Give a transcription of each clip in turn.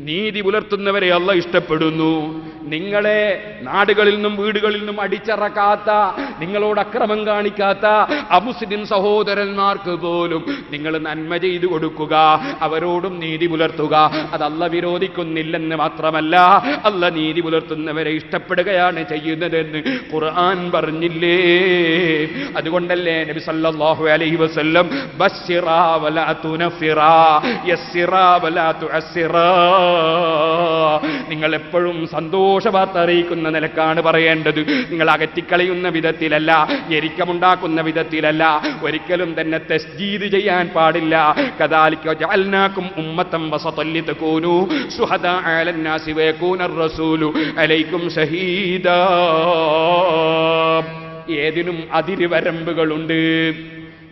നീതി പുലർത്തുന്നവരെ അല്ല ഇഷ്ടപ്പെടുന്നു. നിങ്ങളെ നാടുകളിൽ നിന്നും വീടുകളിൽ നിന്നും അടിച്ചിറക്കാത്ത നിങ്ങളോട് അക്രമം കാണിക്കാത്ത അമുസ്ലിം സഹോദരന്മാർക്ക് പോലും നിങ്ങൾ നന്മ ചെയ്തു കൊടുക്കുക അവരോടും നീതി പുലർത്തുക. അതല്ല വിരോധിക്കുന്നില്ലെന്ന് മാത്രമല്ല അല്ല നീതി പുലർത്തുന്നവരെ ഇഷ്ടപ്പെടുകയാണ് ചെയ്യുന്നതെന്ന് ഖുർആൻ പറഞ്ഞില്ലേ? അതുകൊണ്ടല്ലേ നബി സല്ലല്ലാഹു അലൈഹി വസല്ലം ബസ്സിറാ വലാ തുനഫിറാ യസ്സിറാ വലാ തുഅസ്സിറാ. നിങ്ങൾ എപ്പോഴും സന്തോഷ വാർത്ത അറിയിക്കുന്ന നിലക്കാണ് പറയേണ്ടത്. നിങ്ങൾ അകറ്റിക്കളയുന്ന വിധത്തിലല്ല ഞെരിക്കമുണ്ടാക്കുന്ന വിധത്തിലല്ല ഒരിക്കലും തന്നെ തസ്ജീദ് ചെയ്യാൻ പാടില്ല. കദാലിക്കോ ജഅൽനാകും ഉമ്മത്തം വസതല്ലി കൂനു സുഹദ അലന്നാസി വയകൂന റസൂലു അലൈക്കും ഷഹീദ. ഏതിനും അതിരുവരമ്പുകളുണ്ട്.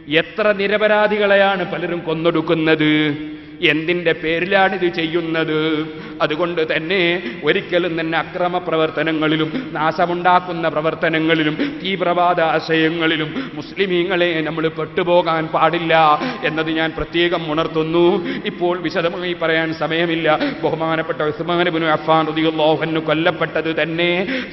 എത്ര നിരപരാധികളെയാണ് പലരും കൊന്നൊടുക്കുന്നത്? എന്തിന്റെ പേരിലാണിത് ചെയ്യുന്നത്? അതുകൊണ്ട് തന്നെ ഒരിക്കലും തന്നെ അക്രമ പ്രവർത്തനങ്ങളിലും നാശമുണ്ടാക്കുന്ന പ്രവർത്തനങ്ങളിലും തീവ്രവാദ ആശയങ്ങളിലും മുസ്ലിമീങ്ങളെ നമ്മൾ പെട്ടുപോകാൻ പാടില്ല എന്നത് ഞാൻ പ്രത്യേകം ഉണർത്തുന്നു. ഇപ്പോൾ വിശദമായി പറയാൻ സമയമില്ല. ബഹുമാനപ്പെട്ട ഉസ്മാനബിനു അഫാൻ റളിയല്ലാഹു കൊല്ലപ്പെട്ടത് തന്നെ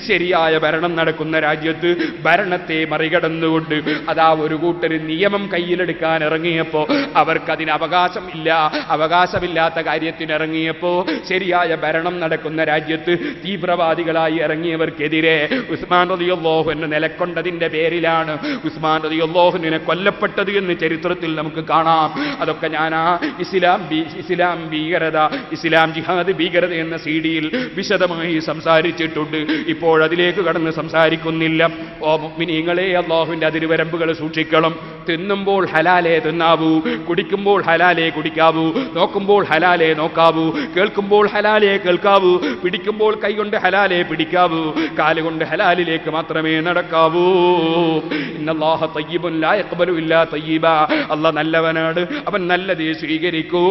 ശരിയായ ഭരണം നടക്കുന്ന രാജ്യത്ത് ഭരണത്തെ മറികടന്നുകൊണ്ട് അതാ ഒരു കൂട്ടർ നിയമം കയ്യിലെടുക്കാൻ ഇറങ്ങിയപ്പോൾ അവർക്കതിന് അവകാശം ഇല്ല അവകാശമില്ലാത്ത കാര്യത്തിന് ഇറങ്ങിയപ്പോൾ ശരിയായ ഭരണം നടക്കുന്ന രാജ്യത്ത് തീവ്രവാദികളായി ഇറങ്ങിയവർക്കെതിരെ ഉസ്മാൻ റളിയല്ലാഹുവിനെ നിലക്കൊണ്ടതിന്റെ പേരിലാണ് ഉസ്മാൻ റളിയല്ലാഹുവിനെ കൊല്ലപ്പെട്ടത് എന്ന് ചരിത്രത്തിൽ നമുക്ക് കാണാം. അതൊക്കെ ഞാൻ ആ ഇസ്ലാം ഇസ്ലാം ഭീകരത ഇസ്ലാം ജിഹാദ് ഭീകരത എന്ന സി ഡിയിൽ വിശദമായി സംസാരിച്ചിട്ടുണ്ട്. ഇപ്പോൾ അതിലേക്ക് കടന്ന് സംസാരിക്കുന്നില്ല. ഓ മുഅ്മിനീങ്ങളെ അള്ളാഹുവിന്റെ അതിരുവരമ്പുകൾ സൂക്ഷിക്കണം. തിന്നുമ്പോൾ ഹലാലേ തിന്നാവൂ കുടിക്കുമ്പോൾ ഹലാലേ കുടിക്കാവൂ നോക്കുമ്പോൾ ഹലാലേ നോക്കാവൂ കേൾക്കുമ്പോൾ ഹലാലേ കേൾക്കാവൂ പിടിക്കുമ്പോൾ കൈകൊണ്ട് ഹലാലേ പിടിക്കാവൂ കാലുകൊണ്ട് ഹലാലിലേക്ക് മാത്രമേ നടക്കാവൂ. ഇന്നല്ലാഹ ഇല്ലാ തയ്യിബ. അല്ല നല്ലവനാണ് അവൻ നല്ലതേ സ്വീകരിക്കൂ.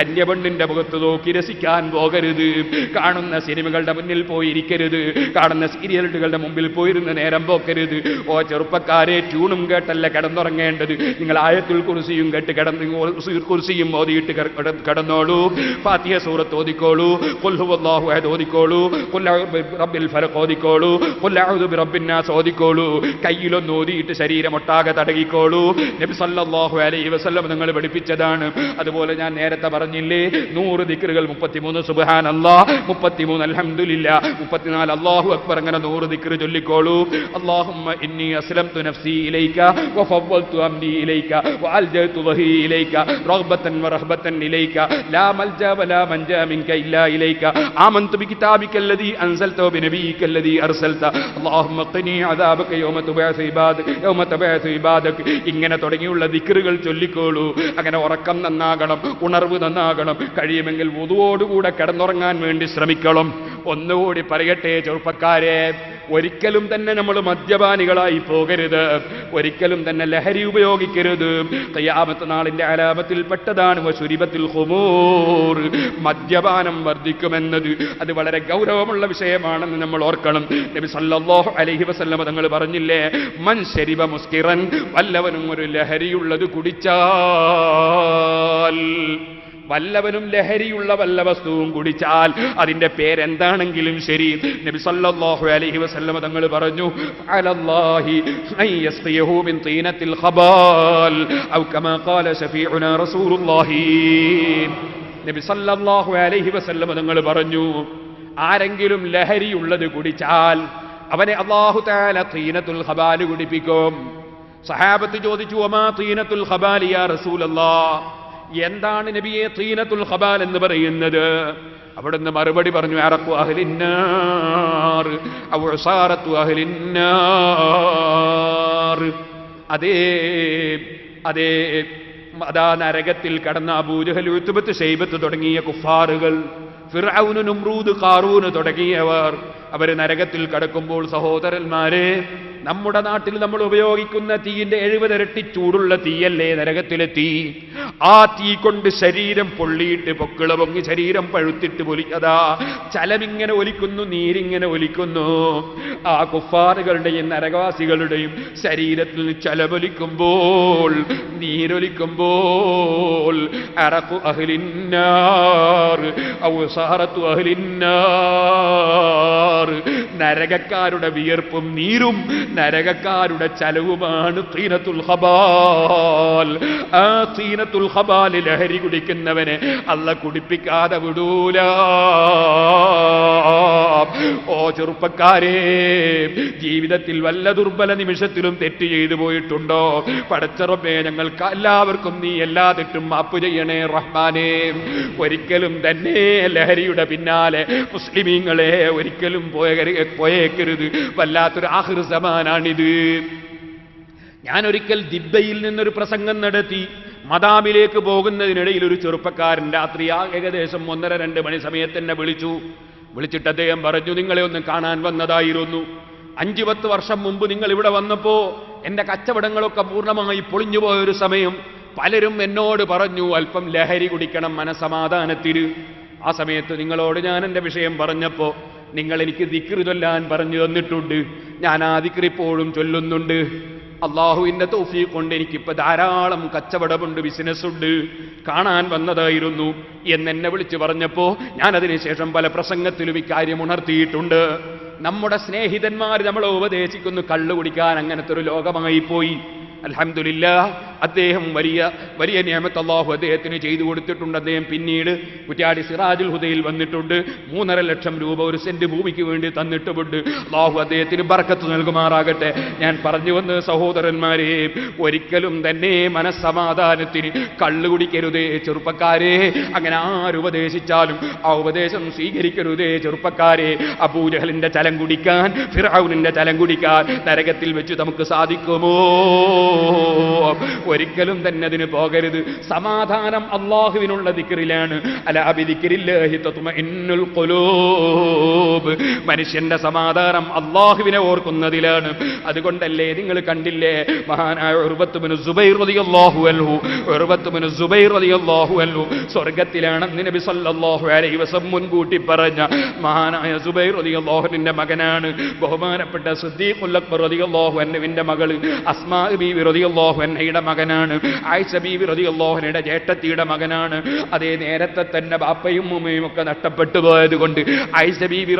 അന്യപെണ്ണിന്റെ മുഖത്ത് നോക്കി രസിക്കാൻ പോകരുത് കാണുന്ന സിനിമകളുടെ മുന്നിൽ പോയിരിക്കരുത് കാണുന്ന സീരിയലുകളുടെ മുമ്പിൽ പോയിരുന്ന് നേരം പോക്കരുത്. ഓ ചെറുപ്പക്കാരെ ട്യൂണും കേട്ടല്ല കിടന്നുറങ്ങേണ്ടത്. നിങ്ങൾ ആയത്തുൽ കുറിസിയും കേട്ട് കിടന്ന് കുറിസിയും ഓതിയിട്ട് കിട- കിട- കിടന്നോളൂ. ഫാത്തിഹ സൂറത്ത് ഓതിക്കോളൂ. ഖുൽ ഹുവല്ലാഹു അഹദ് ഓതിക്കോളൂ. ഖുൽ റബ്ബിൽ ഫലഖ് ഓതിക്കോളൂ. ഖുൽ റബ്ബിന്നാസ് ഓതിക്കോളൂ. കയ്യിലൊന്ന് ഓതിയിട്ട് ശരീരം ഒട്ടാകെ തടകിക്കോളൂ. നബി സല്ലല്ലാഹു അലൈഹി വസല്ലം നിങ്ങൾ പഠിപ്പിച്ചതാണ്. അതുപോലെ ഞാൻ നേരത്തെ പറഞ്ഞില്ലേ നൂറ് ദിക്റുകൾ മുപ്പത്തിമൂന്ന് സുബ്ഹാനല്ലാ. മുപ്പത്തിമൂന്ന് അൽഹംദുലില്ലാ. മുപ്പത്തിനാല് അള്ളാഹു അക്ബർ അങ്ങനെ നൂറ് ദിക്കറ് ചൊല്ലിക്കോളൂ. അല്ലാഹുമ്മ ഇന്നി അസ്ലംതു നഫ്സി ഇലൈക വഫവ്വൽതു അംരി ഇലൈക വഅൽജഅതു വഹി ഇലൈക റഗ്ബത്തൻ വറഹബത്തൻ ഇലൈക ലാ മൽജ വലാ മൻജ മിൻക ഇല്ലാ ഇലൈക ആമന്തു ബികിതാബിക الذي أنزلت وبنبيك الذي أرسلت اللهم قني عذابك يوم تبعث عبادك يوم تبعث عبادك ഇങ്ങനെ തുടങ്ങിയുള്ള ദിക്റുകൾ ചൊല്ലിക്കോളൂ അങ്ങനെ ഉറക്കം നന്നാകണം ഉണർവ് നന്നാകണം കഴിയുമെങ്കിൽ വുതുവോടുകൂടെ കിടന്നുറങ്ങാൻ വേണ്ടി ശ്രമിക്കണം ഒന്നുകൂടി പറയട്ടെ ചെറുപ്പക്കാരെ ഒരിക്കലും തന്നെ നമ്മൾ മദ്യപാനികളായി പോകരുത്. ഒരിക്കലും തന്നെ ലഹരി ഉപയോഗിക്കരുത്. കയ്യാമത്ത് നാളിന്റെ അലാപത്തിൽ പെട്ടതാണ് ശുരിപത്തിൽ മദ്യപാനം വർദ്ധിക്കുമെന്നത് അത് വളരെ ഗൗരവമുള്ള വിഷയമാണെന്ന് നമ്മൾ ഓർക്കണം. നബി സല്ലല്ലാഹു അലൈഹി വസല്ലമ തങ്ങൾ പറഞ്ഞില്ലേ മൻ ശരിവ മുസ്കിറൻ വല്ലവനും ഒരു ലഹരിയുള്ളത് കുടിച്ചാൽ വല്ലവനും ലഹരിയുള്ള വല്ല വസ്തുവും കുടിച്ചാൽ അതിന്റെ പേരെന്താണെങ്കിലും ശരി. നബി സല്ലല്ലാഹു അലൈഹി വസല്ലമ തങ്ങൾ പറഞ്ഞു അലല്ലാഹി അൻ മിൻ തീനത്തിൽ ഖബാൽ ഔ കമാ ഖാല ശഫീഉനാ റസൂലുള്ളാഹി. നബി സല്ലല്ലാഹു അലൈഹി വസല്ലമ തങ്ങൾ പറഞ്ഞു ആരെങ്കിലും ലഹരിയുള്ളത് കുടിച്ചാൽ അവനെ അള്ളാഹു തആല തീനത്തുൽ ഖബാൽ കുടിപ്പിക്കും. സഹാബത്ത് ചോദിച്ചു അമാ തീനത്തുൽ ഖബാൽ യാ റസൂലല്ലാഹ് എന്താണ് നബിയെ തീനത്തുൽ ഖബാൽ എന്ന് പറയുന്നത്? അവിടുന്ന് മറുപടി പറഞ്ഞു അറക്കു അഹ്ലിന്നാർ അഹ്ലിന്നാർ. അതേ അതേ അതാ നരകത്തിൽ കടന്ന അബൂജഹൽ ഉത്തുബത്ത് ഷെയ്ബത്ത് തുടങ്ങിയ കുഫാറുകൾ ഫിറൌനും നുംറൂദ് കാറൂന് തുടങ്ങിയവർ അവർ നരകത്തിൽ കടക്കുമ്പോൾ സഹോദരന്മാരെ നമ്മുടെ നാട്ടിൽ നമ്മൾ ഉപയോഗിക്കുന്ന തീയിന്റെ എഴുപതിരട്ടി ചൂടുള്ള തീയല്ലേ നരകത്തിലെ തീ ആ തീ കൊണ്ട് ശരീരം പൊള്ളിയിട്ട് പൊക്കിള പൊങ്ങി ശരീരം പഴുത്തിട്ട് പൊലിക്കതാ ചലമിങ്ങനെ ഒലിക്കുന്നു നീരിങ്ങനെ ഒലിക്കുന്നു. ആ കുഫാറുകളുടെയും നരകവാസികളുടെയും ശരീരത്തിൽ ചലമൊലിക്കുമ്പോൾ നീരൊലിക്കുമ്പോൾ അറക്കു അഹ്ലിന്നാർ ഔസാറത്തു അഹ്ലിന്നാർ നരകക്കാരുടെ വിയർപ്പും നീരും നരകക്കാരുടെ ചലവുമാണ് തീനത്തുൽ ആ തീനത്തുൽ ലഹരി കുടിക്കുന്നവനെ അല്ല കുടിപ്പിക്കാതെ വിടൂല. ഓ ചെറുപ്പക്കാരെ ജീവിതത്തിൽ വല്ല ദുർബല നിമിഷത്തിലും തെറ്റ് ചെയ്തു പോയിട്ടുണ്ടോ? പടച്ചറപ്പേ ഞങ്ങൾക്ക് എല്ലാവർക്കും നീ എല്ലാ തെറ്റും മാപ്പ് ചെയ്യണേ റഹ്മാനെ. ഒരിക്കലും തന്നെ ലഹരിയുടെ പിന്നാലെ മുസ്ലിമീങ്ങളെ ഒരിക്കലും പോയ പോയേക്കരുത്. വല്ലാത്തൊരു ആഹൃ സമാനാണിത് ഞാൻ ഒരിക്കൽ ദിബ്ബയിൽ നിന്നൊരു പ്രസംഗം നടത്തി. മദാമിലേക്ക് പോകുന്നതിനിടയിൽ ഒരു ചെറുപ്പക്കാരൻ രാത്രി ഏകദേശം ഒന്നര രണ്ട് മണി സമയത്ത് എന്നെ വിളിച്ചു. വിളിച്ചിട്ട് അദ്ദേഹം പറഞ്ഞു നിങ്ങളെ ഒന്ന് കാണാൻ വന്നതായിരുന്നു. അഞ്ചു പത്ത് വർഷം മുമ്പ് നിങ്ങൾ ഇവിടെ വന്നപ്പോ എന്റെ കച്ചവടങ്ങളൊക്കെ പൂർണമായി പൊളിഞ്ഞുപോയ ഒരു സമയം പലരും എന്നോട് പറഞ്ഞു അല്പം ലഹരി കുടിക്കണം മനസമാധാനത്തിന് ആ സമയത്ത് നിങ്ങളോട് ഞാൻ എന്റെ വിഷയം പറഞ്ഞപ്പോ നിങ്ങൾ എനിക്ക് ദിക്റ് ചൊല്ലാൻ പറഞ്ഞു തന്നിട്ടുണ്ട്. ഞാൻ ആ ദിക്റ് ഇപ്പോഴും ചൊല്ലുന്നുണ്ട്. അള്ളാഹുവിന്റെ തോഫി കൊണ്ട് എനിക്കിപ്പോൾ ധാരാളം കച്ചവടമുണ്ട് ബിസിനസ്സുണ്ട്. കാണാൻ വന്നതായിരുന്നു. എന്നെന്നെ വിളിച്ചു പറഞ്ഞപ്പോൾ ഞാൻ അതിനുശേഷം പല പ്രസംഗത്തിലും ഇക്കാര്യം ഉണർത്തിയിട്ടുണ്ട്. നമ്മുടെ സ്നേഹിതന്മാർ നമ്മളെ ഉപദേശിക്കുന്നു കള്ളു കുടിക്കാൻ അങ്ങനത്തെ ഒരു ലോകമായി പോയി അൽഹംദുലില്ല അദ്ദേഹം വലിയ വലിയ നിയമത്ത് അള്ളാഹു അദ്ദേഹത്തിന് ചെയ്തു കൊടുത്തിട്ടുണ്ട്. അദ്ദേഹം പിന്നീട് കുറ്റാടി സിറാജുൽ ഹുദയിൽ വന്നിട്ടുണ്ട്. മൂന്നര ലക്ഷം രൂപ ഒരു സെന്റ് ഭൂമിക്ക് വേണ്ടി തന്നിട്ടുമുണ്ട്. അള്ളാഹു അദ്ദേഹത്തിന് ബർക്കത്ത് നൽകുമാറാകട്ടെ. ഞാൻ പറഞ്ഞു വന്ന് സഹോദരന്മാരെ ഒരിക്കലും തന്നെ മനസ്സമാധാനത്തിന് കള്ളു കുടിക്കരുതേ ചെറുപ്പക്കാരെ. അങ്ങനെ ആരുപദേശിച്ചാലും ആ ഉപദേശം സ്വീകരിക്കരുതേ ചെറുപ്പക്കാരെ. അബൂജഹലിന്റെ ചലം കുടിക്കാൻ ഫിറൌനിന്റെ ചലം കുടിക്കാൻ നരകത്തിൽ വെച്ച് നമുക്ക് സാധിക്കുമോ? ഒരിക്കലും തന്നെ അതിന് പോകരുത്. സമാധാനം അള്ളാഹുവിനുള്ള ദിക്കറിലാണ് മനുഷ്യന്റെ സമാധാനം അള്ളാഹുവിനെ ഓർക്കുന്നതിലാണ്. അതുകൊണ്ടല്ലേ നിങ്ങൾ കണ്ടില്ലേ? മഹാനായ ഉർവത്തുബിന് സുബൈർ സുബൈർ നബി സല്ലല്ലാഹു അലൈഹി മുൻകൂട്ടി പറഞ്ഞ മഹാനായ സുബൈർ റളിയല്ലാഹുവിന്റെ മകനാണ്. ബഹുമാനപ്പെട്ട സിദ്ദീഖുൽ അക്ബർ റളിയല്ലാഹു അൻഹുവിന്റെ മകൾ അസ്മാ ബീവി റളിയല്ലാഹു അൻഹയുടെ മകനാണ്. ബീവി റളിയല്ലാഹു ജേഷ്ഠത്തിയുടെ മകനാണ്. അതേ നേരത്തെ തന്നെ ബാപ്പയും ഉമ്മയും ഒക്കെ നഷ്ടപ്പെട്ടു പോയത് കൊണ്ട്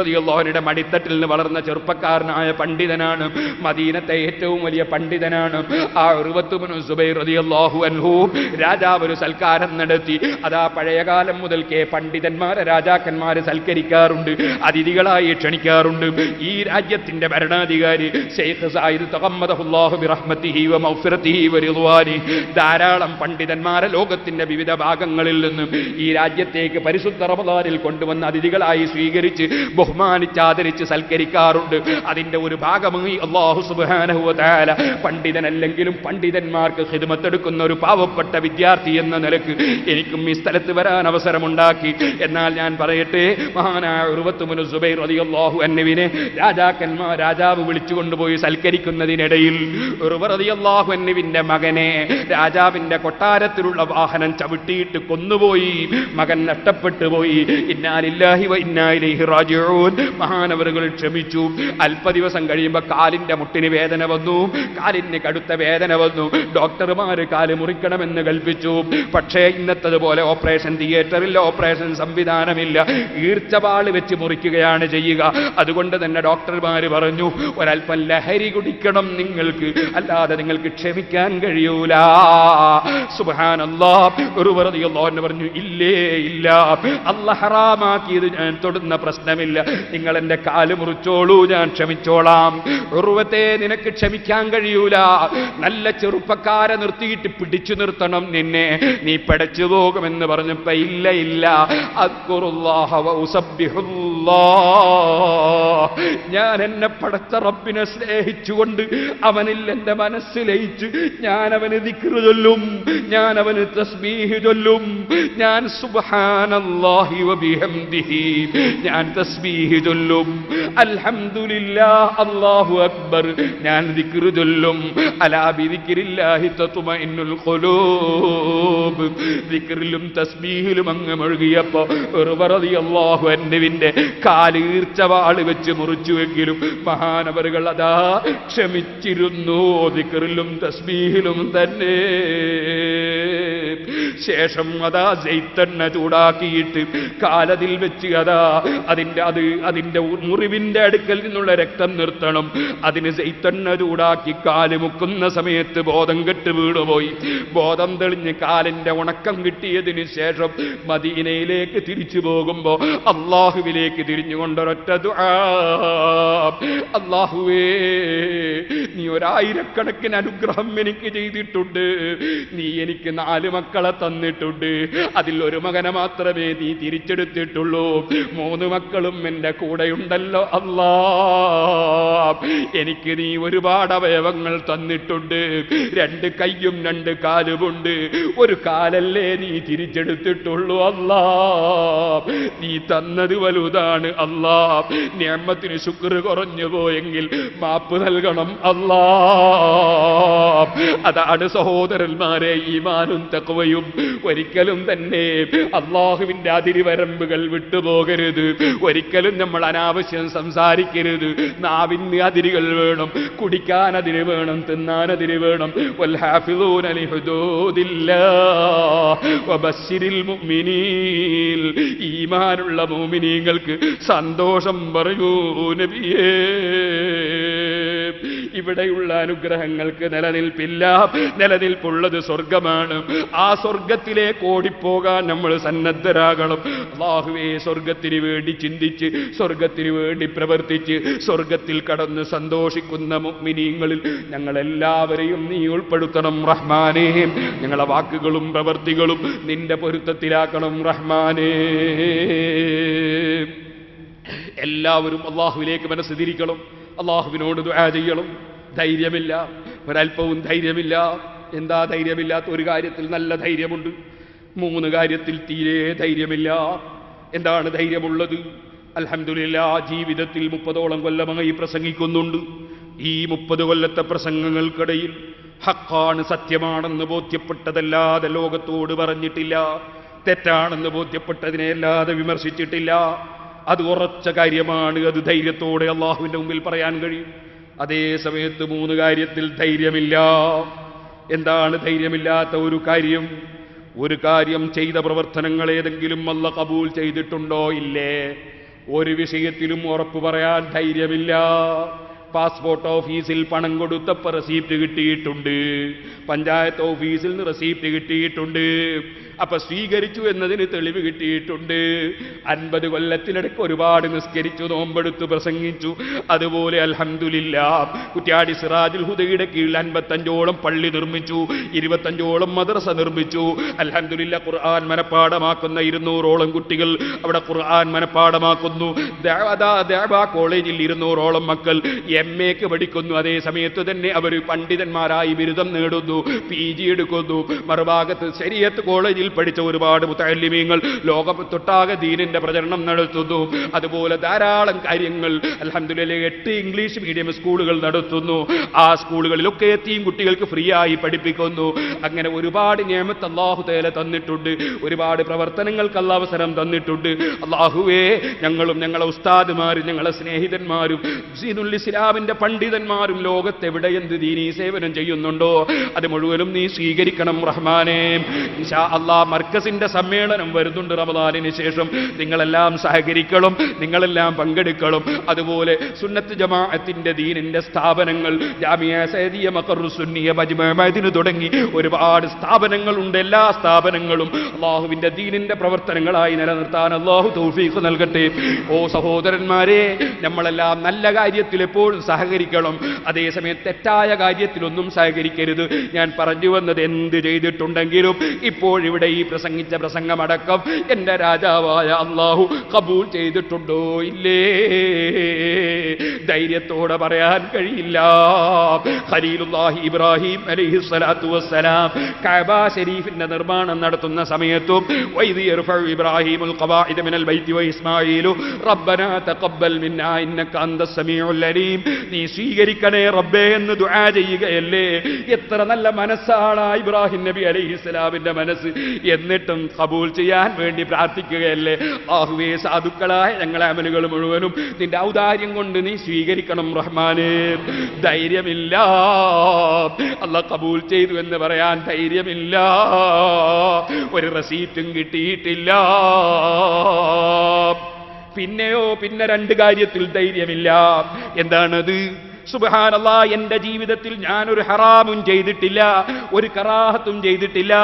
റളിയല്ലാഹു മടിത്തട്ടിൽ നിന്ന് വളർന്ന ചെറുപ്പക്കാരനായ പണ്ഡിതനാണ്. മദീനത്തെ ഏറ്റവും വലിയ പണ്ഡിതനാണ്. ആ ഉറുവത്തുമനു സുബൈർ റളിയല്ലാഹു അൻഹു രാജാവ് ഒരു സൽക്കാരം നടത്തി. അതാ പഴയകാലം മുതൽക്കേ പണ്ഡിതന്മാരെ രാജാക്കന്മാരെ സൽക്കരിക്കാറുണ്ട് അതിഥികളായി ക്ഷണിക്കാറുണ്ട്. ഈ രാജ്യത്തിന്റെ ഭരണാധികാരി ഷെയ്ഖ് സായിദ് തഗമ്മദഹുല്ലാഹു ബിറഹ്മത്തിഹി വ മൗഫിറത്തിഹി ധാരാളം പണ്ഡിതന്മാരെ ലോകത്തിന്റെ വിവിധ ഭാഗങ്ങളിൽ നിന്നും ഈ രാജ്യത്തേക്ക് പരിശുദ്ധ റമദാനിൽ കൊണ്ടുവന്ന അതിഥികളായി സ്വീകരിച്ച് ബഹുമാനിച്ച് ആദരിച്ച് സൽക്കരിക്കാറുണ്ട്. അതിന്റെ ഒരു ഭാഗമായി അള്ളാഹു തആല പണ്ഡിതനല്ലെങ്കിലും പണ്ഡിതന്മാർക്ക് ഹിദ്മത്തെടുക്കുന്ന ഒരു പാവപ്പെട്ട വിദ്യാർത്ഥി എന്ന നിലയ്ക്ക് എനിക്കും ഈ സ്ഥലത്ത് വരാൻ അവസരമുണ്ടാക്കി. എന്നാൽ ഞാൻ പറയട്ടെ മഹാനായ ഉറുവത്തുമുനു സുബൈർ റളിയല്ലാഹു അന്നുവിനെ രാജാക്കന്മാർ രാജാവ് വിളിച്ചുകൊണ്ടുപോയി സൽക്കരിക്കുന്നതിനിടയിൽ ഉറുവ റളിയല്ലാഹു അന്നുവിന്റെ മകനെ രാജാവിന്റെ കൊട്ടാരത്തിലുള്ള വാഹനം ചവിട്ടിയിട്ട് കൊന്നുപോയി. മകൻ നഷ്ടപ്പെട്ടു പോയി. ഇന്നാലില്ലാഹി വ ഇന്നാ ഇലൈഹി റാജിഊൻ. മഹാനവറുകൾ ക്ഷമിച്ചു. അല്പ ദിവസം കഴിയുമ്പോൾ കാലിന്റെ മുട്ടിന് വേദന വന്നു. കാലിന് കടുത്ത വേദന വന്നു. ഡോക്ടർമാര് കാൽ മുറിക്കണമെന്ന് കൽപ്പിച്ചു. പക്ഷേ ഇന്നത്തതുപോലെ ഓപ്പറേഷൻ തിയേറ്ററിൽ ഓപ്പറേഷൻ സംവിധാനമില്ല. ഈർച്ചപാൾ വെച്ച് മുറിക്കുകയാണ് ചെയ്യുക. അതുകൊണ്ട് തന്നെ ഡോക്ടർമാര് പറഞ്ഞു ഒരല്പം ലഹരി കുടിക്കണം നിങ്ങൾക്ക്. അല്ലാതെ നിങ്ങൾക്ക് ക്ഷമിക്കാൻ കഴിയൂല സുബാനല്ലാ പറഞ്ഞു ഇല്ലേ ഇല്ല. അല്ല ഞാൻ തൊടുന്ന പ്രശ്നമില്ല. നിങ്ങൾ എന്റെ കാൽ മുറിച്ചോളൂ ഞാൻ ക്ഷമിച്ചോളാം. ഉറുവത്തെ നിനക്ക് ക്ഷമിക്കാൻ കഴിയൂല. നല്ല ചെറുപ്പക്കാരെ നിർത്തിയിട്ട് പിടിച്ചു നിർത്തണം നിന്നെ. നീ പടച്ചു പോകുമെന്ന് പറഞ്ഞപ്പോ ഇല്ല ഇല്ല. ഞാൻ എന്നെ പടച്ച റബ്ബിനെ സ്നേഹിച്ചുകൊണ്ട് അവനിൽ എന്റെ മനസ്സ് ലയിച്ച് ഞാൻ അവന് അവന് ദിക്റ് ചൊല്ലും ഞാൻ അവന് തസ്ബീഹ് ചൊല്ലും. ഞാൻ സുബ്ഹാനല്ലാഹി വബിഹംദിഹി ഞാൻ തസ്ബീഹ് ചൊല്ലും. അൽഹംദുലില്ലാഹ് അല്ലാഹു അക്ബർ ഞാൻ ദിക്റ് ചൊല്ലും. അലാ ബിദിക്രില്ലാഹി തത്മഇന്നുൽ ഖുലൂബ്. ദിക്റിലും തസ്ബീഹിലും അങ്ങ് മുഴുകിയപ്പോൾ മുഴുകിയപ്പോ റളിയല്ലാഹു അൻഹുവിന്റെ കാലീർച്ച വാൾ വെച്ച് മുറിച്ചുവെങ്കിലും മഹാനവറുകൾ അതാ ക്ഷമിച്ചിരുന്നു. ദിക്റിലും തസ്ബീഹിലും തന്നെ ശേഷം അതാ ജെയ്ത്തെണ്ണ ചൂടാക്കിയിട്ട് കാലതിൽ വെച്ച് അതാ അതിന്റെ അത് അതിന്റെ മുറിവിന്റെ അടുക്കൽ നിന്നുള്ള രക്തം നിർത്തണം. അതിന് ജെയ്ത്തെണ്ണ ചൂടാക്കി കാൽ മുക്കുന്ന സമയത്ത് ബോധം കെട്ട് വീണുപോയി. ബോധം തെളിഞ്ഞ് കാലിന്റെ ഉണക്കം കിട്ടിയതിന് ശേഷം മദീനയിലേക്ക് തിരിച്ചു പോകുമ്പോൾ അള്ളാഹുവിലേക്ക് തിരിഞ്ഞുകൊണ്ടൊരൊറ്റ. അള്ളാഹുവേ നീ ഒരായിരക്കണക്കിന് അനുഗ്രഹം എനിക്ക് ചെയ്തിട്ടുണ്ട്. നീ എനിക്ക് നാല് മക്കളെ തന്നിട്ടുണ്ട്. അതിൽ ഒരു മകനെ മാത്രമേ നീ തിരിച്ചെടുത്തിട്ടുള്ളൂ. മൂന്ന് മക്കളും എന്റെ കൂടെയുണ്ടല്ലോ അല്ലാ. എനിക്ക് നീ ഒരുപാട് അവയവങ്ങൾ തന്നിട്ടുണ്ട്. രണ്ട് കൈയും രണ്ട് കാലുമുണ്ട്. ഒരു കാലല്ലേ നീ തിരിച്ചെടുത്തിട്ടുള്ളൂ അല്ലാ. നീ തന്നത് വലുതാണ് അല്ലാ. നിയമത്തിന് ശുക്ർ കുറഞ്ഞു പോയെങ്കിൽ മാപ്പ് നൽകണം അല്ലാ. അതാണ് സഹോദരന്മാരെ ഈമാനും തക്കവയും ഒരിക്കലും തന്നെ അള്ളാഹുവിന്റെ അതിരിവരമ്പുകൾ വിട്ടുപോകരുത്. ഒരിക്കലും നമ്മൾ അനാവശ്യം സംസാരിക്കരുത്. നാവിന് അതിരുകൾ വേണം കുടിക്കാൻ അതിര് വേണം. തിന്നാൻ അതിര് വേണം ഈമാനുള്ള മോമിനീങ്ങൾക്ക് സന്തോഷം പറയൂ നബിയേ. ഇവിടെയുള്ള അനുഗ്രഹങ്ങൾക്ക് നിലനിൽപ്പില്ല. നിലനിൽപ്പുള്ളത് സ്വർഗമാണ് ആ സ്വർഗത്തിലേക്ക് ഓടിപ്പോകാൻ നമ്മൾ സന്നദ്ധരാകണം. അള്ളാഹുവേ സ്വർഗത്തിന് വേണ്ടി ചിന്തിച്ച് സ്വർഗത്തിന് വേണ്ടി പ്രവർത്തിച്ച് സ്വർഗത്തിൽ കടന്ന് സന്തോഷിക്കുന്ന മുഗ്മിനീങ്ങളിൽ ഞങ്ങളെല്ലാവരെയും നീ ഉൾപ്പെടുത്തണം റഹ്മാനേ. ഞങ്ങളെ വാക്കുകളും പ്രവർത്തികളും നിന്റെ പൊരുത്തത്തിലാക്കണം റഹ്മാനേ. എല്ലാവരും അള്ളാഹുവിലേക്ക് മനസ്സ് തിരിക്കണം. അള്ളാഹുവിനോട് ദുആ ചെയ്യണം. ധൈര്യമില്ല. ഒരല്പവും ധൈര്യമില്ല. എന്താ ധൈര്യമില്ലാത്ത ഒരു കാര്യത്തിൽ നല്ല ധൈര്യമുണ്ട്. മൂന്ന് കാര്യത്തിൽ തീരെ ധൈര്യമില്ല. എന്താണ് ധൈര്യമുള്ളത്? അലഹമില്ല ജീവിതത്തിൽ മുപ്പതോളം കൊല്ലമായി പ്രസംഗിക്കുന്നുണ്ട്. ഈ മുപ്പത് കൊല്ലത്തെ പ്രസംഗങ്ങൾക്കിടയിൽ ഹക്കാണ് സത്യമാണെന്ന് ബോധ്യപ്പെട്ടതല്ലാതെ ലോകത്തോട് പറഞ്ഞിട്ടില്ല. തെറ്റാണെന്ന് ബോധ്യപ്പെട്ടതിനെ അല്ലാതെ വിമർശിച്ചിട്ടില്ല. അത് ഉറച്ച കാര്യമാണ്. അത് ധൈര്യത്തോടെ അള്ളാഹുവിന്റെ മുമ്പിൽ പറയാൻ കഴിയും. അതേ സമയത്ത് മൂന്ന് കാര്യത്തിൽ ധൈര്യമില്ല. എന്താണ് ധൈര്യമില്ലാത്ത ഒരു കാര്യം? ഒരു കാര്യം ചെയ്ത പ്രവർത്തനങ്ങൾ ഏതെങ്കിലും അല്ല കബൂൽ ചെയ്തിട്ടുണ്ടോ? ഇല്ലേ. ഒരു വിഷയത്തിലും ഉറപ്പ് പറയാൻ ധൈര്യമില്ല. പാസ്പോർട്ട് ഓഫീസിൽ പണം കൊടുത്തപ്പോൾ റെസീപ്റ്റ് കിട്ടിയിട്ടുണ്ട്. പഞ്ചായത്ത് ഓഫീസിൽ നിന്ന് റെസീപ്റ്റ് കിട്ടിയിട്ടുണ്ട്. അപ്പൊ സ്വീകരിച്ചു എന്നതിന് തെളിവ് കിട്ടിയിട്ടുണ്ട്. അൻപത് കൊല്ലത്തിനിടയ്ക്ക് ഒരുപാട് നിസ്കരിച്ചു നോമ്പെടുത്തു പ്രസംഗിച്ചു. അതുപോലെ അൽഹന്ദില്ല കുറ്റ്യാടി സിറാജുൽ ഹുദയുടെ കീഴിൽ അൻപത്തഞ്ചോളം പള്ളി നിർമ്മിച്ചു ഇരുപത്തഞ്ചോളം മദ്രസ നിർമ്മിച്ചു. അൽഹന്ദില്ല ഖുർആൻ മനപ്പാടമാക്കുന്ന ഇരുന്നൂറോളം കുട്ടികൾ അവിടെ ഖുർആൻ മനപ്പാടമാക്കുന്നു ദേവദാ ദേവ കോളേജിൽ ഇരുന്നൂറോളം മക്കൾ എം എക്ക് പഠിക്കുന്നു. അതേ സമയത്ത് തന്നെ അവർ പണ്ഡിതന്മാരായി ബിരുദം നേടുന്നു പി ജി എടുക്കുന്നു. മറുഭാഗത്ത് ശരിയത്ത് കോളേജിൽ പഠിച്ച ഒരുപാട് മുത്തല്ലിമീങ്ങൾ ലോകത്തൊട്ടാകെ ദീനിന്റെ പ്രചരണം നടത്തുന്നു. അതുപോലെ ധാരാളം കാര്യങ്ങൾ അലഹമില്ല എട്ട് ഇംഗ്ലീഷ് മീഡിയം സ്കൂളുകൾ നടത്തുന്നു. ആ സ്കൂളുകളിലൊക്കെ എത്തിയും കുട്ടികൾക്ക് ഫ്രീ ആയി പഠിപ്പിക്കുന്നു. അങ്ങനെ ഒരുപാട് നിയമത്ത് അള്ളാഹു തേല തന്നിട്ടുണ്ട്. ഒരുപാട് പ്രവർത്തനങ്ങൾക്ക് അല്ല അവസരം തന്നിട്ടുണ്ട്. അള്ളാഹുവേ ഞങ്ങളും ഞങ്ങളെ ഉസ്താദുമാരും ഞങ്ങളെ സ്നേഹിതന്മാരും ഇസ്ലാമിന്റെ പണ്ഡിതന്മാരും ലോകത്തെവിടെ എന്ത് ദീനീ സേവനം ചെയ്യുന്നുണ്ടോ? അത് മുഴുവനും നീ സ്വീകരിക്കണം റഹ്മാനെ. അള്ളാ മർക്കസിന്റെ സമ്മേളനം വരുന്നുണ്ട് റമദാനിന് ശേഷം. നിങ്ങളെല്ലാം സഹകരിക്കണം നിങ്ങളെല്ലാം പങ്കെടുക്കണം. അതുപോലെ സുന്നത്ത് ജമാഅത്തിന്റെ ദീനിന്റെ സ്ഥാപനങ്ങൾ ജാമിയ സൈദിയ സുന്നിയ തുടങ്ങി ഒരുപാട് സ്ഥാപനങ്ങളുണ്ട്. എല്ലാ സ്ഥാപനങ്ങളും അള്ളാഹുവിന്റെ ദീനിന്റെ പ്രവർത്തനങ്ങളായി നിലനിർത്താൻ അള്ളാഹു തൗഫീഖ് നൽകട്ടെ. ഓ സഹോദരന്മാരെ നമ്മളെല്ലാം നല്ല കാര്യത്തിൽ എപ്പോഴും സഹകരിക്കണം. അതേസമയം തെറ്റായ കാര്യത്തിലൊന്നും സഹകരിക്കരുത്. ഞാൻ പറഞ്ഞു വന്നത് എന്ത് ചെയ്തിട്ടുണ്ടെങ്കിലും ഇപ്പോഴിവിടെ ഈ പ്രസംഗിച്ച പ്രസംഗമടക്കം എന്റെ രാജാവായ അള്ളാഹു കബൂൽ ചെയ്തിട്ടുണ്ടോ? ഇല്ലേ? ധൈര്യത്തോടെ പറയാൻ കഴിയില്ല. ഖലീലുല്ലാഹി ഇബ്രാഹിം അലൈഹി സ്വലാത്തു വസ്സലാം കഅബ ഷരീഫിന്റെ നിർമ്മാണം നടത്തുന്ന സമയത്തും വൈദി യർഫഉ ഇബ്രാഹിമുൽ ഖവാഇദ മിനൽ ബൈത്തി വഇസ്മാഈലു റബ്ബനാ തഖബ്ബൽ മിന്നാ ഇന്നക അന്തസ് സമീഉൽ അലീം നീ സ്വീകരിക്കണേ റബ്ബേ എന്ന് ദുആ ചെയ്യുകയല്ലേ? എത്ര നല്ല മനസ്സാണ് ഇബ്രാഹിം നബി അലൈഹി ഇസ്ലാമിന്റെ മനസ്സ്. എന്നിട്ടും കബൂൽ ചെയ്യാൻ വേണ്ടി പ്രാർത്ഥിക്കുകയല്ലേ? ആഹുവേ സാധുക്കളായ ഞങ്ങളെ അമലുകൾ മുഴുവനും നിന്റെ ഔദാര്യം കൊണ്ട് നീ സ്വീകരിക്കണം റഹ്മാനേ. ധൈര്യമില്ല. അല്ല കബൂൽ ചെയ്തു എന്ന് പറയാൻ ധൈര്യമില്ല. ഒരു റസീറ്റും കിട്ടിയിട്ടില്ല. പിന്നെയോ പിന്നെ രണ്ട് കാര്യത്തിൽ ധൈര്യമില്ല. എന്താണത്? സുബഹാനല്ല എന്റെ ജീവിതത്തിൽ ഞാനൊരു ഹറാമും ചെയ്തിട്ടില്ല ഒരു കറാഹത്തും ചെയ്തിട്ടില്ല.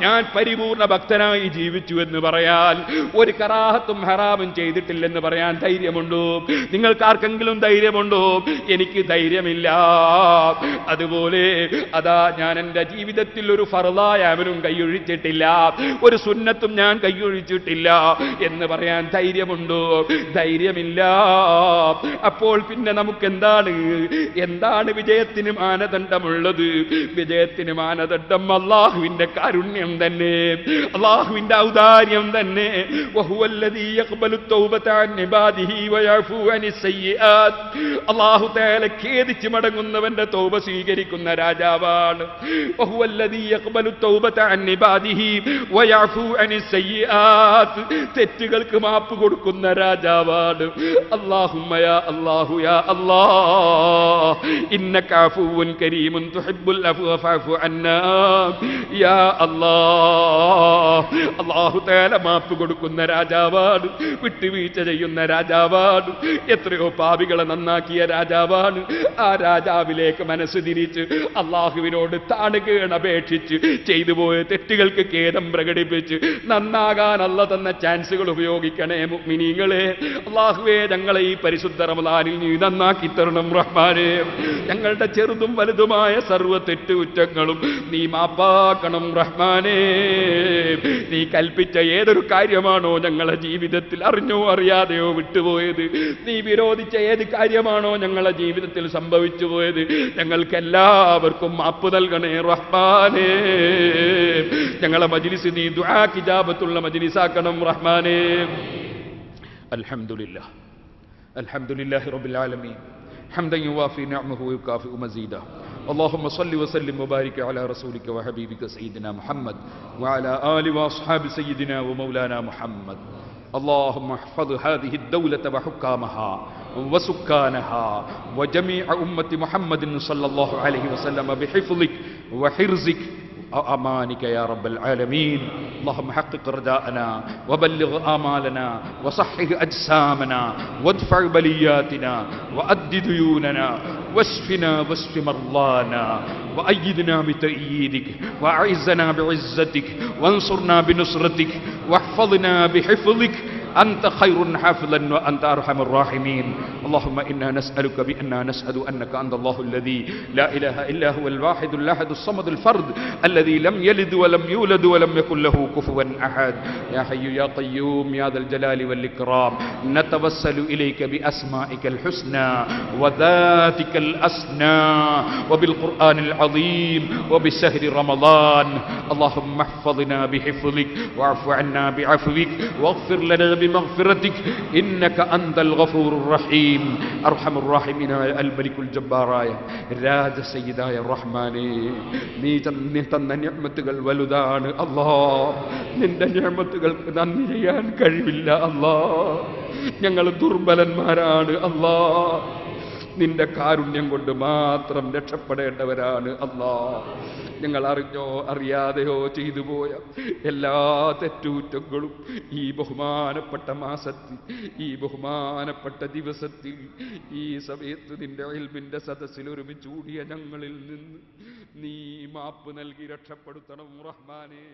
ഞാൻ പരിപൂർണ ഭക്തനായി ജീവിച്ചു എന്ന് പറയാൻ ഒരു കറാഹത്തും ഹറാമും ചെയ്തിട്ടില്ലെന്ന് പറയാൻ ധൈര്യമുണ്ടോ? നിങ്ങൾക്ക് ആർക്കെങ്കിലും ധൈര്യമുണ്ടോ? എനിക്ക് ധൈര്യമില്ല. അതുപോലെ അതാ ഞാൻ എന്റെ ജീവിതത്തിൽ ഒരു ഫറുതായ അവനും കൈയൊഴിച്ചിട്ടില്ല ഒരു സുന്നത്തും ഞാൻ കൈയൊഴിച്ചിട്ടില്ല എന്ന് പറയാൻ ധൈര്യമുണ്ടോ? ധൈര്യമില്ല. അപ്പോൾ പിന്നെ നമുക്ക് എന്താണ്? എന്താണ് വിജയത്തിന് മാനദണ്ഡമുള്ളത്? വിജയത്തിന് മാനദണ്ഡം അള്ളാഹുവിന്റെ കാരുണ്യം തന്നെ അള്ളാഹുവിന്റെ ഔദാര്യം തന്നെ. അള്ളാഹു തേല ഖേദിച്ച് മടങ്ങുന്നവന്റെ തൗബ സ്വീകരിക്കുന്ന രാജാവാണ്. തെറ്റുകൾക്ക് മാപ്പ് കൊടുക്കുന്ന രാജാവാണ്. അല്ലാഹുമ്മ യാ അല്ലാഹു. إنك عفو كريم تحب العفو فاعف عنا. يا الله. യാ തേല മാപ്പ് കൊടുക്കുന്ന രാജാവാണ് വിട്ടുവീഴ്ച ചെയ്യുന്ന രാജാവാണ് എത്രയോ പാപികളെ നന്നാക്കിയ രാജാവാണ്. ആ രാജാവിലേക്ക് മനസ്സ് തിരിച്ച് അള്ളാഹുവിനോട് താണുകേണപേക്ഷിച്ച് ചെയ്തു പോയ തെറ്റുകൾക്ക് ഖേദം പ്രകടിപ്പിച്ച് നന്നാകാൻ അല്ല തന്ന ചാൻസുകൾ ഉപയോഗിക്കണേ മിനിങ്ങളെ അള്ളാഹുവേ ഞങ്ങളെ ഈ പരിശുദ്ധ റമദാനിൽ നീ നന്നാക്കി തരണം റഹ്മാനെ. ഞങ്ങളുടെ ചെറുതും വലുതുമായ സർവ തെറ്റുകുറ്റങ്ങളും നീ മാപ്പാക്കണം റഹ്മാനേ. നീ കൽപ്പിച്ച ഏതൊരു കാര്യമാണോ ഞങ്ങളെ ജീവിതത്തിൽ അറിഞ്ഞോ അറിയാതെയോ വിട്ടുപോയത്? നീ വിരോധിച്ച ഏത് കാര്യമാണോ ഞങ്ങളെ ജീവിതത്തിൽ സംഭവിച്ചു പോയത്? ഞങ്ങൾക്ക് എല്ലാവർക്കും മാപ്പ് നൽകണേ റഹ്മാനേ. ഞങ്ങളെ മജിലിസ് നീ ദുആ കിജാബത്തുള്ള മജിലിസാക്കണം റഹ്മാനേ. അൽഹംദുലില്ലാ. അൽഹംദുലില്ലാഹി റബ്ബിൽ ആലമീൻ. ഹംദൻ യുവാഫി നഅ്മഹു യുകാഫി اللهم صل وسلم وبارك على رسولك وحبيبك سيدنا محمد وعلى آل وأصحاب سيدنا ومولانا محمد. اللهم احفظ هذه الدولة وحكامها وسكانها وجميع أمة محمد صلى الله عليه وسلم بحفظك وحرزك أمانك يا رب العالمين. اللهم حقق رجاءنا وبلغ آمالنا وصحح أجسامنا وادفع بلياتنا وأد ديوننا واشفنا واشف مرضانا وأيدنا بتأييدك وأعزنا بعزتك وانصرنا بنصرتك واحفظنا بحفظك أنت خير حافظا وأنت أرحم الراحمين. اللهم إنا نسألك بأننا نشهد أنك أنت الله الذي لا إله إلا هو الواحد الأحد الصمد الفرد الذي لم يلد ولم يولد ولم يكن له كفوا أحد. يا حي يا قيوم يا ذا الجلال والإكرام. نتوسل إليك بأسمائك الحسنى وذاتك الأسنى وبالقرآن العظيم وبشهر رمضان. اللهم احفظنا بحفظك واعف عنا بعفوك واغفر لنا بمغفرتك إنك أنت الغفور الرحيم أرحم الراحمين الملك الجبار രാജ സയ്യിദായ റഹ്മാനെ നീ നീ തന്ന ഞമ്മത്തുകൾ വലുതാണ് അല്ലാ നിന്റെ ഞമ്മത്തുകൾക്ക് നന്ദി ചെയ്യാൻ കഴിവില്ല അല്ലാ ഞങ്ങൾ ദുർബലന്മാരാണ് അല്ലാ നിന്റെ കാരുണ്യം കൊണ്ട് മാത്രം രക്ഷപ്പെടേണ്ടവരാണ് അല്ലാ. ഞങ്ങൾ അറിഞ്ഞോ അറിയാതെയോ ചെയ്തു പോയ എല്ലാ തെറ്റുകുറ്റങ്ങളും ഈ ബഹുമാനപ്പെട്ട മാസത്തിൽ ഈ ബഹുമാനപ്പെട്ട ദിവസത്തിൽ ഈ സമയത്ത് നിന്റെ അയൽമിന്റെ സദസ്സിൽ ഒരുമിച്ച് കൂടിയ ഞങ്ങളിൽ നിന്ന് നീ മാപ്പ് നൽകി രക്ഷപ്പെടുത്തണം റഹ്മാനേ.